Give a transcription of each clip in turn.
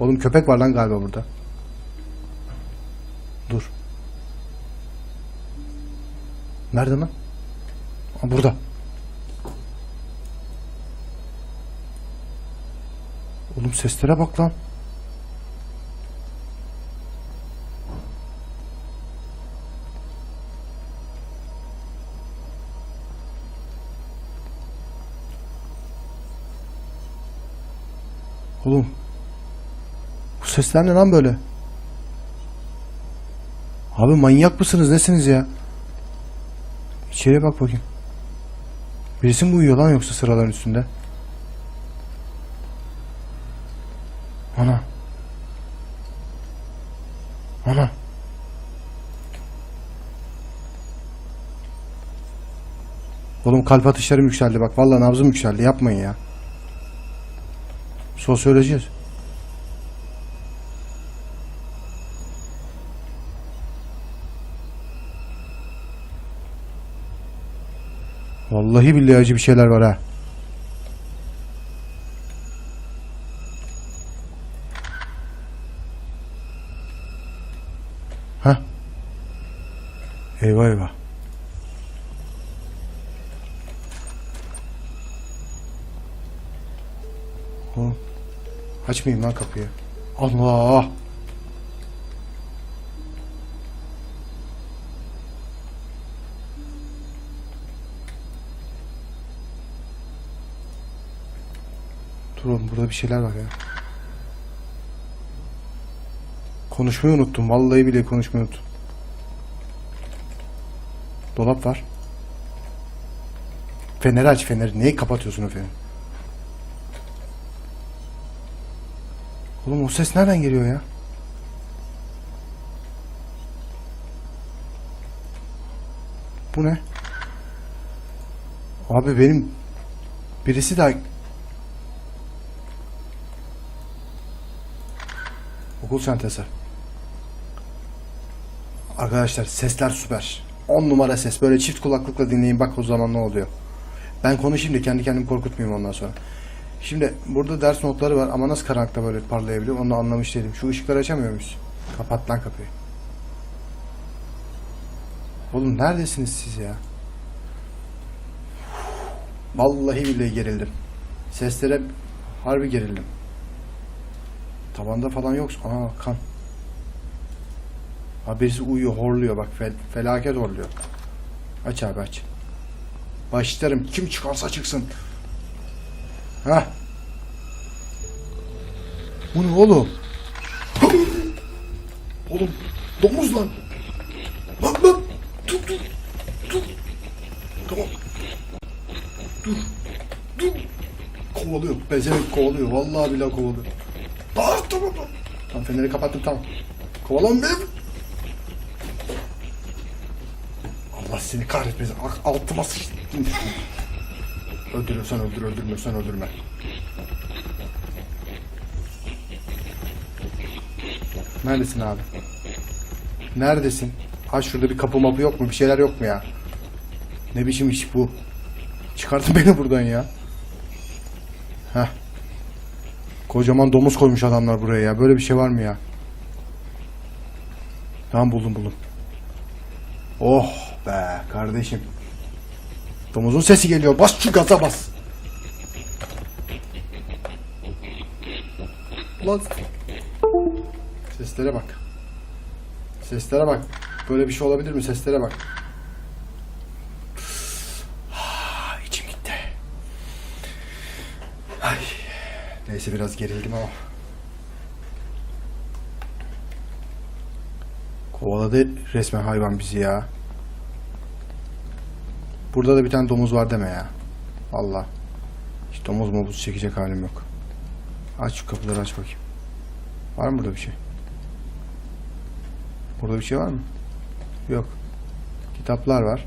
Oğlum köpek var lan galiba burada. Dur. Nerede lan? Aa, burada. Oğlum seslere bak lan. Oğlum. Sesler lan böyle? Abi manyak mısınız nesiniz ya? İçeriye bak bakayım. Birisi mi uyuyor lan yoksa sıraların üstünde? Ana. Ana. Oğlum kalp atışlarım yükseldi bak. Vallahi nabzım yükseldi. Yapmayın ya. Sosyoloji. Vallahi billahi acı bir şeyler var ha. Ha? Eyvah eyvah. Açmayayım lan kapıyı. Allah! Dur oğlum burada bir şeyler var ya. Konuşmayı unuttum. Vallahi bile konuşmayı unuttum. Dolap var. Feneri aç feneri. Neyi kapatıyorsun o feneri? Oğlum o ses nereden geliyor ya? Bu ne? Abi benim birisi daha Okul çantası. Arkadaşlar sesler süper. 10 numara ses. Böyle çift kulaklıkla dinleyin bak o zaman ne oluyor. Ben konuşayım da kendi kendimi korkutmayayım ondan sonra. Şimdi burada ders notları var ama nasıl karanlıkta böyle parlayabiliyor onu anlamış değilim. Şu ışıkları açamıyor muyuz? Kapat lan kapıyı. Oğlum neredesiniz siz ya? Vallahi billahi gerildim. Seslere harbi gerildim. Tabanda falan yok. Aa kan. Ha birisi uyuyor, horluyor bak. Fel- felaket horluyor. Aç abi aç. Başlarım. Kim çıkarsa çıksın. Ha. Bu ne oğlum? oğlum domuz lan. Lan lan. Dur dur. Dur. Tamam. Dur. Dur. Kovalıyor. Bezemek kovalıyor. Vallahi billahi kovalıyor. Tamam feneri kapattım tamam. Kovalama beni. Allah seni kahretmesin. Altıma sıçtın. Öldürüyorsan öldür, öldürmüyorsan öldürme. Neredesin abi? Neredesin? Ha şurada bir kapı mapı yok mu? Bir şeyler yok mu ya? Ne biçim iş bu? Çıkartın beni buradan ya. Heh. Kocaman domuz koymuş adamlar buraya ya. Böyle bir şey var mı ya? Tamam buldum buldum. Oh be kardeşim. Domuzun sesi geliyor. Bas şu gaza bas. Ulan. Seslere bak. Seslere bak. Böyle bir şey olabilir mi? Seslere bak. Neyse biraz gerildim ama. Kovaladı resmen hayvan bizi ya. Burada da bir tane domuz var deme ya. Allah. Hiç domuz mobuz çekecek halim yok. Aç şu kapıları aç bakayım. Var mı burada bir şey? Burada bir şey var mı? Yok. Kitaplar var.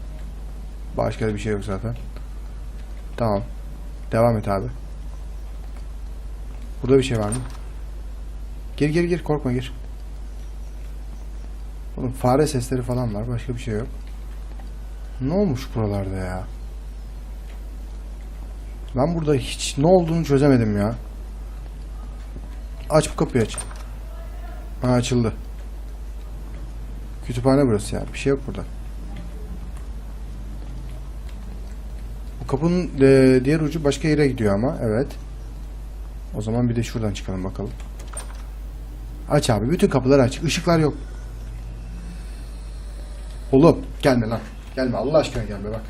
Başka bir şey yok zaten. Tamam. Devam et abi. Burada bir şey var mı? Gir gir gir korkma gir. Oğlum fare sesleri falan var. Başka bir şey yok. Ne olmuş buralarda ya? Ben burada hiç ne olduğunu çözemedim ya. Aç bu kapıyı aç. Ha açıldı. Kütüphane burası ya. Bir şey yok burada. Bu kapının e, diğer ucu başka yere gidiyor ama. Evet. O zaman bir de şuradan çıkalım bakalım. Aç abi. Bütün kapıları aç. Işıklar yok. Oğlum gelme lan. Gelme Allah aşkına gelme bak.